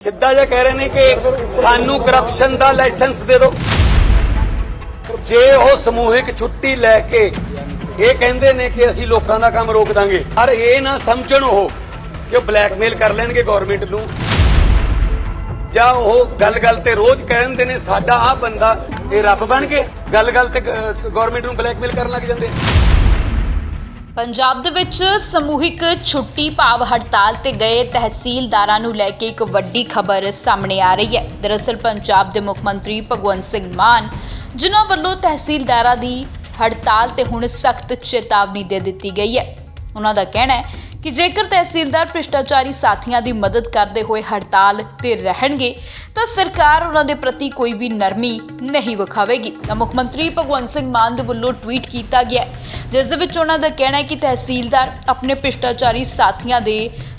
ਸਿੱਧਾ ਜਿਹਾ ਕਹਿ ਰਹੇ ਨੇ ਕਿ ਸਾਨੂੰ ਕਰਪਸ਼ਨ ਦਾ ਲਾਇਸੈਂਸ ਦੇ ਦਿਓ। ਜੇ ਉਹ ਸਮੂਹਿਕ ਛੁੱਟੀ ਲੈ ਕੇ ਇਹ ਕਹਿੰਦੇ ਨੇ ਕਿ ਅਸੀਂ ਲੋਕਾਂ ਦਾ ਕੰਮ ਰੋਕ ਦਾਂਗੇ, ਪਰ ਇਹ ਨਾ ਸਮਝਣ ਉਹ ਕਿ ਉਹ ਬਲੈਕਮੇਲ ਕਰ ਲੈਣਗੇ ਗਵਰਨਮੈਂਟ ਨੂੰ। ਜਾਂ ਉਹ ਗੱਲ-ਗੱਲ ਤੇ ਰੋਜ਼ ਕਹਿੰਦੇ ਨੇ, ਸਾਡਾ ਆਹ ਬੰਦਾ ਇਹ ਰੱਬ ਬਣ ਕੇ ਗੱਲ-ਗੱਲ ਤੇ ਗਵਰਨਮੈਂਟ ਨੂੰ ਬਲੈਕਮੇਲ ਕਰਨ ਲੱਗ ਜਾਂਦੇ। ਪੰਜਾਬ ਦੇ ਵਿੱਚ ਸਮੂਹਿਕ ਛੁੱਟੀ ਭਾਵ ਹੜਤਾਲ ਤੇ ਗਏ ਤਹਿਸੀਲਦਾਰਾਂ ਨੂੰ ਲੈ ਕੇ ਇੱਕ ਵੱਡੀ ਖਬਰ ਸਾਹਮਣੇ ਆ ਰਹੀ ਹੈ। ਦਰਅਸਲ ਪੰਜਾਬ ਦੇ ਮੁੱਖ ਮੰਤਰੀ ਭਗਵੰਤ ਸਿੰਘ ਮਾਨ, ਜਿਨ੍ਹਾਂ ਵੱਲੋਂ ਤਹਿਸੀਲਦਾਰਾਂ ਦੀ ਹੜਤਾਲ ਤੇ ਹੁਣ ਸਖਤ ਚੇਤਾਵਨੀ ਦੇ ਦਿੱਤੀ ਗਈ ਹੈ। ਉਹਨਾਂ ਦਾ ਕਹਿਣਾ ਹੈ ਕਿ ਜੇਕਰ ਤਹਿਸੀਲਦਾਰ ਭ੍ਰਿਸ਼ਟਾਚਾਰੀ ਸਾਥੀਆਂ ਦੀ ਮਦਦ ਕਰਦੇ ਹੋਏ ਹੜਤਾਲ ਤੇ ਰਹਿਣਗੇ, ਤਾਂ ਸਰਕਾਰ ਉਹਨਾਂ ਦੇ ਪ੍ਰਤੀ ਕੋਈ ਵੀ ਨਰਮੀ ਨਹੀਂ ਵਿਖਾਵੇਗੀ। ਤਾਂ ਮੁੱਖ ਮੰਤਰੀ ਭਗਵੰਤ ਸਿੰਘ ਮਾਨ ਦੇ ਵੱਲੋਂ ਟਵੀਟ ਕੀਤਾ ਗਿਆ ਜਿਸ ਦੇ ਵਿੱਚ ਉਹਨਾਂ ਦਾ ਕਹਿਣਾ ਹੈ ਕਿ ਤਹਿਸੀਲਦਾਰ ਆਪਣੇ ਭ੍ਰਿਸ਼ਟਾਚਾਰੀ ਸਾਥੀਆਂ ਦੇ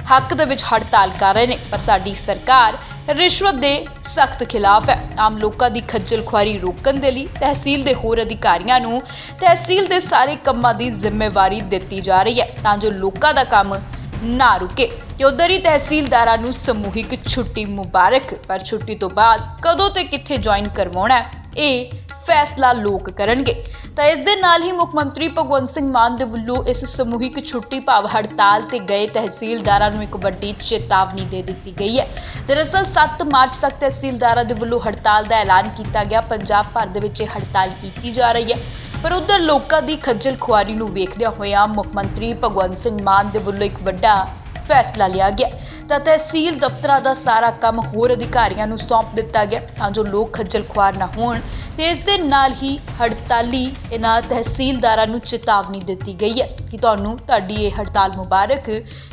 ਹੱਕ ਦੇ ਵਿੱਚ ਹੜਤਾਲ ਕਰ ਰਹੇ ਨੇ ਪਰ ਸਾਡੀ ਸਰਕਾਰ ਰਿਸ਼ਵਤ ਦੇ ਸਖਤ ਖਿਲਾਫ ਹੈ। ਆਮ ਲੋਕਾਂ ਦੀ ਖੱਜਲ ਖੁਆਰੀ ਰੋਕਣ ਦੇ ਲਈ ਤਹਿਸੀਲ ਦੇ ਹੋਰ ਅਧਿਕਾਰੀਆਂ ਨੂੰ ਤਹਿਸੀਲ ਦੇ ਸਾਰੇ ਕੰਮਾਂ ਦੀ ਜ਼ਿੰਮੇਵਾਰੀ ਦਿੱਤੀ ਜਾ ਰਹੀ ਹੈ ਤਾਂ ਜੋ ਲੋਕਾਂ ਦਾ ਕੰਮ ਨਾ ਰੁਕੇ। ਤੇ ਉਧਰ ਹੀ ਤਹਿਸੀਲਦਾਰਾਂ ਨੂੰ ਸਮੂਹਿਕ ਛੁੱਟੀ ਮੁਬਾਰਕ ਪਰ ਛੁੱਟੀ ਤੋਂ ਬਾਅਦ ਕਦੋਂ ਤੇ ਕਿੱਥੇ ਜੁਆਇਨ ਕਰਵਾਉਣਾ ਹੈ, ਇਹ ਫੈਸਲਾ ਲੋਕ ਕਰਨਗੇ। ਤਾਂ ਇਸ ਦੇ ਨਾਲ ਹੀ ਮੁੱਖ ਮੰਤਰੀ ਭਗਵੰਤ ਸਿੰਘ ਮਾਨ ਦੇ ਵੱਲੋਂ ਇਸ ਸਮੂਹਿਕ ਛੁੱਟੀ ਭਾਵ ਹੜਤਾਲ ਤੇ ਗਏ ਤਹਿਸੀਲਦਾਰਾਂ ਨੂੰ ਇੱਕ ਵੱਡੀ ਚੇਤਾਵਨੀ ਦੇ ਦਿੱਤੀ ਗਈ ਹੈ। ਦਰਅਸਲ 7 ਮਾਰਚ ਤੱਕ ਤਹਿਸੀਲਦਾਰਾਂ ਦੇ ਵੱਲੋਂ ਹੜਤਾਲ ਦਾ ਐਲਾਨ ਕੀਤਾ ਗਿਆ। ਪੰਜਾਬ ਭਰ ਦੇ ਵਿੱਚ ਇਹ ਹੜਤਾਲ ਕੀਤੀ ਜਾ ਰਹੀ ਹੈ। ਪਰ ਉਧਰ ਲੋਕਾਂ ਦੀ ਖੱਜਲ ਖੁਆਰੀ ਨੂੰ ਵੇਖਦਿਆਂ ਹੋਇਆਂ ਮੁੱਖ ਮੰਤਰੀ ਭਗਵੰਤ ਸਿੰਘ ਮਾਨ ਦੇ ਵੱਲੋਂ ਇੱਕ ਵੱਡਾ ਫੈਸਲਾ ਲਿਆ ਗਿਆ। ਤਾਂ ਤਹਿਸੀਲ ਦਫ਼ਤਰਾਂ ਦਾ ਸਾਰਾ ਕੰਮ ਹੋਰ ਅਧਿਕਾਰੀਆਂ ਨੂੰ ਸੌਂਪ ਦਿੱਤਾ ਗਿਆ। ਤਾਂ ਜੋ ਲੋਕ ਖੱਜਲ ਖੁਆਰ ਨਾ ਹੋਣ ਤੇ ਇਸ ਦੇ ਨਾਲ ਹੀ ਹੜਤਾਲੀ ਇਹਨਾਂ ਤਹਿਸੀਲਦਾਰਾਂ ਨੂੰ ਚੇਤਾਵਨੀ ਦਿੱਤੀ ਗਈ ਹੈ ਕਿ ਤੁਹਾਨੂੰ ਤੁਹਾਡੀ ਇਹ ਹੜਤਾਲ ਮੁਬਾਰਕ,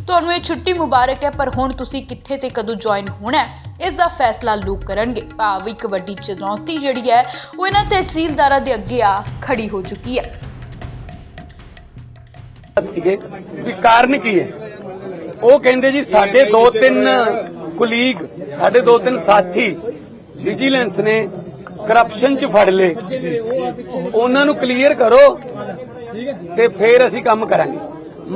ਤੁਹਾਨੂੰ ਇਹ ਛੁੱਟੀ ਮੁਬਾਰਕ ਹੈ, ਪਰ ਹੁਣ ਤੁਸੀਂ ਕਿੱਥੇ ਤੇ ਕਦੋਂ ਜੁਆਇਨ ਹੋਣਾ ਹੈ, ਇਸ ਦਾ ਫੈਸਲਾ ਲੋਕ ਕਰਨਗੇ। ਭਾਵ ਇੱਕ ਵੱਡੀ ਚੁਣੌਤੀ ਜਿਹੜੀ ਹੈ, ਉਹ ਇਹਨਾਂ ਤਹਿਸੀਲਦਾਰਾਂ ਦੇ ਅੱਗੇ ਆ ਖੜੀ ਹੋ ਚੁੱਕੀ ਹੈ। ਸੀਗੇ। ਵੀ ਕਾਰਨ ਕੀ ਹੈ? ਉਹ ਕਹਿੰਦੇ ਜੀ, ਸਾਡੇ ਦੋ ਤਿੰਨ ਕੁਲੀਗ ਸਾਡੇ ਦੋ ਤਿੰਨ ਸਾਥੀ ਵਿਜੀਲੈਂਸ ਨੇ ਕਰਪਸ਼ਨ ਚ ਫੜ ਲਏ। ਉਹਨਾਂ ਨੂੰ ਕਲੀਅਰ ਕਰੋ ਤੇ ਫਿਰ ਅਸੀਂ ਕੰਮ ਕਰਾਂਗੇ।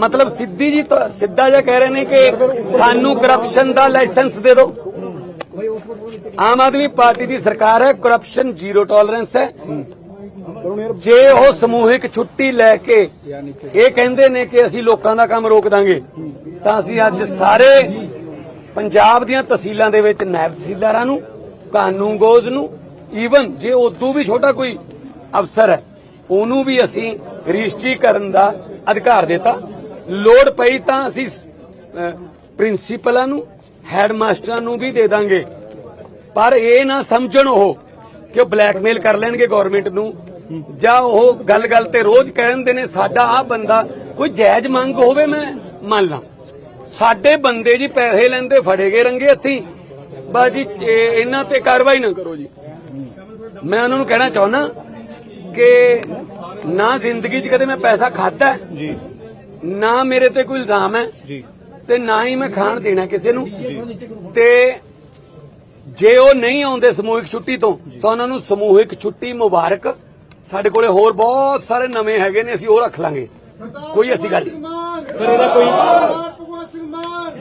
ਮਤਲਬ ਸਿੱਧੀ ਜੀ ਸਿੱਧਾ ਜਿਹਾ ਕਹਿ ਰਹੇ ਨੇ ਕਿ ਸਾਨੂੰ ਕਰਪਸ਼ਨ ਦਾ ਲਾਇਸੈਂਸ ਦੇ ਦਿਓ। ਆਮ ਆਦਮੀ ਪਾਰਟੀ ਦੀ ਸਰਕਾਰ ਹੈ ਕਰਪਸ਼ਨ ਜ਼ੀਰੋ ਟੋਲਰੈਂਸ ਹੈ। ਜੇ ਉਹ ਸਮੂਹਿਕ ਛੁੱਟੀ ਲੈ ਕੇ ਇਹ ਕਹਿੰਦੇ ਨੇ ਕਿ ਅਸੀਂ ਲੋਕਾਂ ਦਾ ਕੰਮ ਰੋਕ ਦਾਂਗੇ ਤਾਂ ਅਸੀਂ ਅੱਜ ਸਾਰੇ ਪੰਜਾਬ ਦੀਆਂ ਤਹਿਸੀਲਾਂ ਦੇ ਵਿੱਚ ਨਾਇਬ ਤਹਿਸੀਲਦਾਰਾਂ ਨੂੰ ਕਾਨੂੰਗੋਜ਼ ਨੂੰ ਈਵਨ ਜੇ ਉਦੋਂ ਵੀ ਛੋਟਾ ਕੋਈ ਅਫਸਰ ਹੈ, ਉਹਨੂੰ ਵੀ ਅਸੀਂ ਰਜਿਸਟਰੀ ਕਰਨ ਦਾ ਅਧਿਕਾਰ ਦਿੱਤਾ। ਲੋੜ ਪਈ ਤਾਂ ਅਸੀਂ ਪ੍ਰਿੰਸੀਪਲਾਂ ਨੂੰ, ਹੈਡਮਾਸਟਰਾਂ ਨੂੰ ਵੀ ਦੇ ਦਾਂਗੇ। ਪਰ ਇਹ ਨਾ ਸਮਝਣ ਉਹ ਕਿ ਉਹ ਬਲੈਕਮੇਲ ਕਰ ਲੈਣਗੇ ਗਵਰਨਮੈਂਟ ਨੂੰ, ਜਾਂ ਉਹ ਗੱਲ-ਗੱਲ ਤੇ ਰੋਜ਼ ਕਹਿੰਦੇ ਨੇ, ਸਾਡਾ ਆਹ ਬੰਦਾ, ਕੋਈ ਜਾਇਜ਼ ਮੰਗ ਹੋਵੇ ਮੈਂ ਮੰਨ ਲਾਂ ਸਾਡੇ ਬੰਦੇ ਜੀ ਪੈਸੇ ਲੈਂਦੇ ਫੜੇ ਗਏ ਰੰਗੇ ਹੱਥੀਂ। ਬਾਜੀ ਇਹ- ਇਹਨਾਂ ਤੇ ਕਾਰਵਾਈ ਨਾ ਕਰੋ ਜੀ। ਮੈਂ ਉਹਨਾਂ ਨੂੰ ਕਹਿਣਾ ਚਾਹੁੰਦਾ ਕਿ ਨਾ ਜ਼ਿੰਦਗੀ 'ਚ ਕਦੇ ਮੈਂ ਪੈਸਾ ਖਾਦਾ ਜੀ। ਨਾ ਮੇਰੇ ਤੇ ਕੋਈ ਇਲਜ਼ਾਮ ਹੈ ਜੀ। ਤੇ ਨਾ ਹੀ ਮੈਂ ਖਾਣ ਦੇਣਾ ਕਿਸੇ ਨੂੰ। ਤੇ ਜੇ ਉਹ ਨਹੀਂ ਆਉਂਦੇ ਸਮੂਹਿਕ ਛੁੱਟੀ ਤੋਂ ਤਾਂ ਉਹਨਾਂ ਨੂੰ ਸਮੂਹਿਕ ਛੁੱਟੀ ਮੁਬਾਰਕ। ਸਾਡੇ ਕੋਲੇ ਹੋਰ ਬਹੁਤ ਸਾਰੇ ਨਵੇਂ ਹੈਗੇ ਨੇ ਅਸੀਂ ਉਹ ਰੱਖ ਲਾਂਗੇ। ਕੋਈ ਐਸੀ ਗੱਲ ਨਹੀਂ ਫਿਰ ਇਹਦਾ ਕੋਈ ਭਗਵੰਤ ਸਿੰਘ ਮਾਨ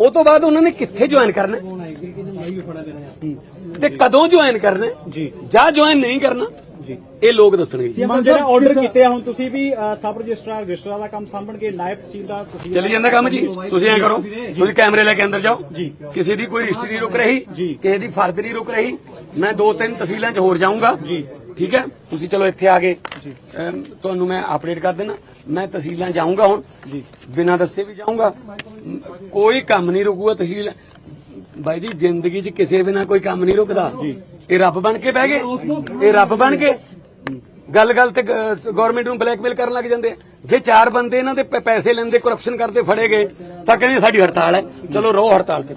ਉਹ ਤੋਂ ਬਾਅਦ ਉਹਨਾਂ ਨੇ ਕਿੱਥੇ ਜੁਆਇਨ ਕਰਨਾ ਹੈ? ਤੇ ਕਦੋਂ ਜੁਆਇਨ ਕਰਨਾ ਹੈ? ਜੀ ਜਾਂ ਜੁਆਇਨ ਨਹੀਂ ਕਰਨਾ ਜੀ ਇਹ ਲੋਕ ਦੱਸਣਗੇ ਜੀ। ਸੀਐਮ ਜਿਹੜਾ ਆਰਡਰ ਕੀਤੇ ਆ ਹੁਣ ਤੁਸੀਂ ਵੀ ਸਬ ਰਜਿਸਟਰਾਰ ਰਜਿਸਟਰਾਰ ਦਾ ਕੰਮ ਸਾਂਭਣਗੇ ਨਾਇਬ ਤਹਿਸੀਲਦਾਰ ਤੁਸੀਂ ਚੱਲੀ ਜਾਂਦਾ ਕੰਮ ਜੀ ਤੁਸੀਂ ਐਂ ਕਰੋ ਤੁਸੀਂ ਕੈਮਰੇ ਲੈ ਕੇ ਅੰਦਰ ਜਾਓ ਜੀ। ਕਿਸੇ ਦੀ ਕੋਈ ਰਿਸ਼ਤੇ ਨਹੀਂ ਰੁਕ ਰਹੀ। ਕਿਸੇ ਦੀ ਫਰਦ ਨਹੀਂ ਰੁਕ ਰਹੀ ਮੈਂ ਦੋ ਤਿੰਨ ਤਹਿਸੀਲਾਂ 'ਚ ਹੋਰ ਜਾਊਂਗਾ ਜੀ। ਠੀਕ ਹੈ? ਤੁਸੀਂ ਚਲੋ ਇੱਥੇ ਆ ਗਏ। ਤੁਹਾਨੂੰ ਮੈਂ ਅਪਡੇਟ ਕਰ ਦੇਣਾ। ਮੈਂ ਤਹਿਸੀਲਾਂ ਜਾਊਂਗਾ ਹੁਣ। ਜੀ। ਬਿਨਾਂ ਦੱਸੇ ਵੀ ਜਾਊਂਗਾ। ਕੋਈ ਕੰਮ ਨਹੀਂ ਰੁਕੂਗਾ ਤਹਿਸੀਲ। ਬਾਈ ਜੀ ਜ਼ਿੰਦਗੀ 'ਚ ਕਿਸੇ ਬਿਨਾਂ ਕੋਈ ਕੰਮ ਨਹੀਂ ਰੁਕਦਾ। ਇਹ ਰੱਬ ਬਣ ਕੇ ਬਹਿ ਗਏ। ਇਹ ਰੱਬ ਬਣ ਕੇ। ਗੱਲ ਗੱਲ ਤੇ ਗਵਰਨਮੈਂਟ ਨੂੰ ਬਲੈਕਮੇਲ ਕਰਨ ਲੱਗ ਜਾਂਦੇ। ਜੇ ਚਾਰ ਬੰਦੇ ਇਹਨਾਂ ਦੇ ਪੈਸੇ ਲੈਂਦੇ ਕਰਪਸ਼ਨ ਕਰਦੇ ਫੜੇ ਗਏ ਤਾਂ ਕਹਿੰਦੇ ਸਾਡੀ ਹੜਤਾਲ ਹੈ। ਚਲੋ ਰੋ ਹੜਤਾਲ ਤੇ।